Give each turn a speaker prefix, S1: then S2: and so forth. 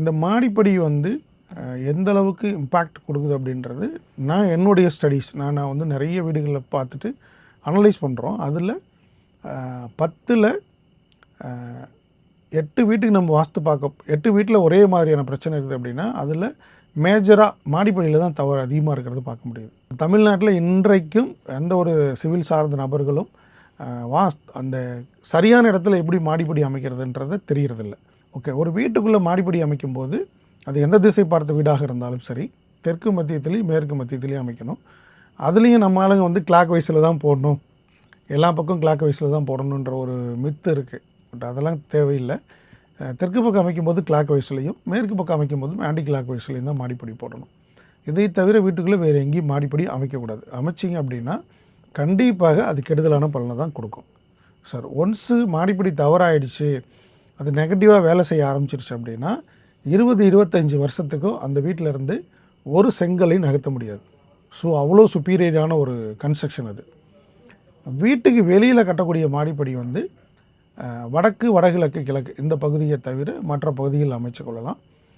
S1: இந்த மாடிப்படி வந்து எந்த அளவுக்கு இம்பேக்ட் கொடுக்குது அப்படின்றது நான் என்னுடைய ஸ்டடீஸ் நான் நான் வந்து நிறைய வீடுகளில் பார்த்துட்டு அனலைஸ் பண்ணுறோம் அதில் பத்தில் எட்டு வீட்டுக்கு நம்ம வாஸ்து பார்க்க எட்டு வீட்டில் ஒரே மாதிரியான பிரச்சனை இருக்குது அப்படின்னா அதில் மேஜராக மாடிப்படியில் தான் தவறு அதிகமாக இருக்கிறது பார்க்க முடியுது. தமிழ்நாட்டில் இன்றைக்கும் எந்த ஒரு சிவில் சார்ந்த நபர்களும் வாஸ் அந்த சரியான இடத்துல எப்படி மாடிப்படி அமைக்கிறதுன்றதை தெரியறதில்ல. ஓகே ஒரு வீட்டுக்குள்ளே மாடிப்படி அமைக்கும்போது அது எந்த திசை பார்த்த வீடாக இருந்தாலும் சரி தெற்கு மத்தியத்துலேயும் மேற்கு மத்தியத்துலேயும் அமைக்கணும். அதுலேயும் நம்ம ஆளுங்க வந்து கிளாக் வைஸில் தான் போடணும். எல்லா பக்கம் கிளாக் வைஸில் தான் போடணுன்ற ஒரு மித்து இருக்குது பட் அதெல்லாம் தேவையில்லை. தெற்கு பக்கம் அமைக்கும்போது கிளாக் வைஸ்லேயும் மேற்கு பக்கம் அமைக்கும்போது ஆண்டி கிளாக் வைஸ்லையும் தான் மாடிப்படி போடணும். இதை தவிர வீட்டுக்குள்ளே வேறு எங்கேயும் மாடிப்படி அமைக்கக்கூடாது. அமைச்சிங்க அப்படின்னா கண்டிப்பாக அது கெடுதலான பலனை தான் கொடுக்கும். சார் ஒன்ஸு மாடிப்படி தவறாயிடுச்சு அது நெகட்டிவாக வேலை செய்ய ஆரம்பிச்சிருச்சு அப்படின்னா இருபது இருபத்தஞ்சி வருஷத்துக்கும் அந்த வீட்டில் இருந்து ஒரு செங்கலை நகர்த்த முடியாது. ஸோ அவ்வளோ சுப்பீரியரான ஒரு கன்ஸ்ட்ரக்ஷன் அது. வீட்டுக்கு வெளியில் கட்டக்கூடிய மாடிப்படி வந்து வடக்கு வடகிழக்கு கிழக்கு இந்த பகுதியை தவிர மற்ற பகுதிகளில் அமைச்சு கொள்ளலாம்.